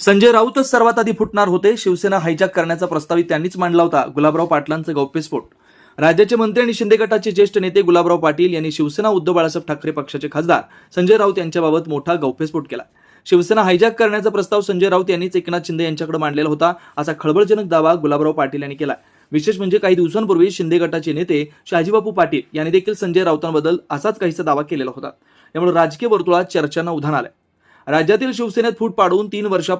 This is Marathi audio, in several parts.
संजय राऊतच सर्वात आधी फुटणार होते. शिवसेना हायजॅक करण्याचा प्रस्तावित त्यांनीच मांडला होता. गुलाबराव पाटलांचा गौप्यस्फोट राज्याचे मंत्री आणि शिंदे गटाचे ज्येष्ठ नेते गुलाबराव पाटील यांनी शिवसेना उद्धव बाळासाहेब ठाकरे पक्षाचे खासदार संजय राऊत यांच्याबाबत मोठा गौप्यस्फोट केला. शिवसेना हायजॅक करण्याचा प्रस्ताव संजय राऊत यांनीच एकनाथ शिंदे यांच्याकडे मांडलेला होता असा खळबळजनक दावा गुलाबराव पाटील यांनी केला. विशेष म्हणजे काही दिवसांपूर्वी शिंदे गटाचे नेते शहाजीबापू पाटील यांनी देखील संजय राऊतांबद्दल असाच काहीसा दावा केलेला होता. त्यामुळे राजकीय वर्तुळात चर्चांना उधाण आलं राज्यातील शिवसेनेत फूट पाडून तीन वर्षा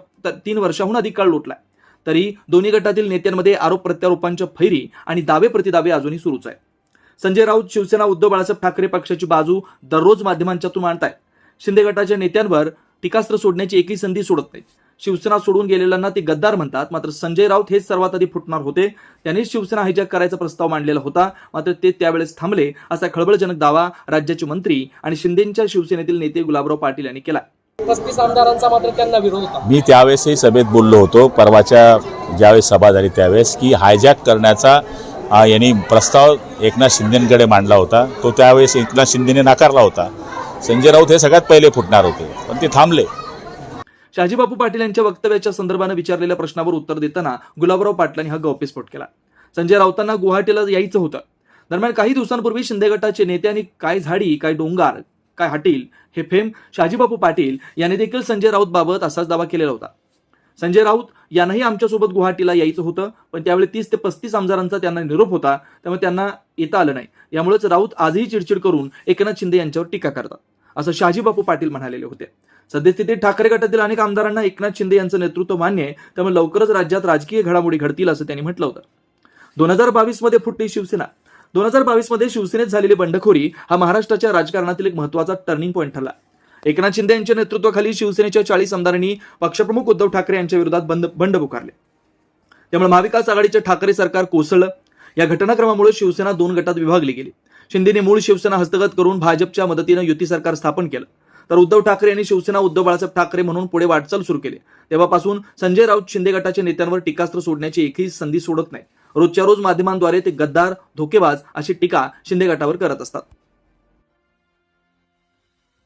तीन वर्षाहून अधिक काळ लोटलाय. तरी दोन्ही गटातील नेत्यांमध्ये आरोप प्रत्यारोपांच्या फैरी आणि दावे प्रतिदावे अजूनही सुरूच आहे संजय राऊत शिवसेना उद्धव बाळासाहेब ठाकरे पक्षाची बाजू दररोज माध्यमांच्यातून मांडतायत शिंदे गटाच्या नेत्यांवर टीकास्त्र सोडण्याची एकही संधी सोडत नाहीत. शिवसेना सोडून गेलेल्यांना ते गद्दार म्हणतात मात्र संजय राऊत हेच सर्वात आधी फुटणार होते. त्यांनीच शिवसेना हायजॅक करायचा प्रस्ताव मांडलेला होता मात्र ते त्यावेळेस थांबले असा खळबळजनक दावा राज्याचे मंत्री आणि शिंदेच्या शिवसेनेतील नेते गुलाबराव पाटील यांनी केला पस्तीस आमदारांचा मात्र त्यांना विरोध होता. मी त्यावेळेसही सभेत बोललो होतो. परवाच्या ज्यावेळेस सभा झाली त्यावेळेस की हायजॅक करण्याचा यांनी प्रस्ताव एकनाथ शिंदेकडे मांडला होता. तो त्यावेळेस एकनाथ शिंदेने नाकारला होता. संजय राऊत हे सगळ्यात पहिले फुटणार होते पण ते थांबले. शहाजीबापू पाटील यांच्या वक्तव्याच्या संदर्भानं विचारलेल्या प्रश्नावर उत्तर देताना गुलाबराव पाटलांनी हा गौप्यस्फोट केला. संजय राऊतांना गुवाहाटीला यायचं होतं. दरम्यान काही दिवसांपूर्वी शिंदे गटाचे नेत्यांनी काय झाडी काय डोंगार काय हटील हे फेम शहाजीबापू पाटील यांनी देखील संजय राऊत बाबत असाच दावा केलेला होता. संजय राऊत यांनाही आमच्यासोबत गुवाहाटीला यायचं होतं पण त्यावेळी तीस ते पस्तीस आमदारांचा त्यांना निरोप होता त्यामुळे त्यांना येता आलं नाही. यामुळेच राऊत आजही चिडचिड करून एकनाथ शिंदे यांच्यावर टीका करतात असं शहाजीबापू पाटील म्हणालेले होते. सद्यस्थितीत ठाकरे गटातील अनेक आमदारांना एकनाथ शिंदे यांचं नेतृत्व मान्य आहे त्यामुळे लवकरच राज्यात राजकीय घडामोडी घडतील असं त्यांनी म्हटलं होतं. दोन हजार बावीसमध्ये फुटली शिवसेना. दोन हजार बावीसमध्ये शिवसेनेत झालेली बंडखोरी हा महाराष्ट्राच्या राजकारणातील एक महत्त्वाचा टर्निंग पॉईंट ठरला. एकनाथ शिंदे यांच्या नेतृत्वाखाली शिवसेनेच्या चाळीस आमदारांनी पक्षप्रमुख उद्धव ठाकरे यांच्या विरोधात बंद बंड पुकारले. त्यामुळे महाविकास आघाडीचे ठाकरे सरकार कोसळलं. या घटनाक्रमामुळे शिवसेना दोन गटात विभागली गेली. शिंदेने मूळ शिवसेना हस्तगत करून भाजपच्या मदतीनं युती सरकार स्थापन केलं. तर उद्धव ठाकरे यांनी शिवसेना उद्धव बाळासाहेब ठाकरे म्हणून पुढे वाटचाल सुरू केली. तेव्हापासून संजय राऊत शिंदे गटाच्या नेत्यांवर टीकास्त्र सोडण्याची एकही संधी सोडत नाही. रोजच्या रोज माध्यमांद्वारे ते गद्दार धोकेबाज अशी टीका शिंदे गटावर करत असतात.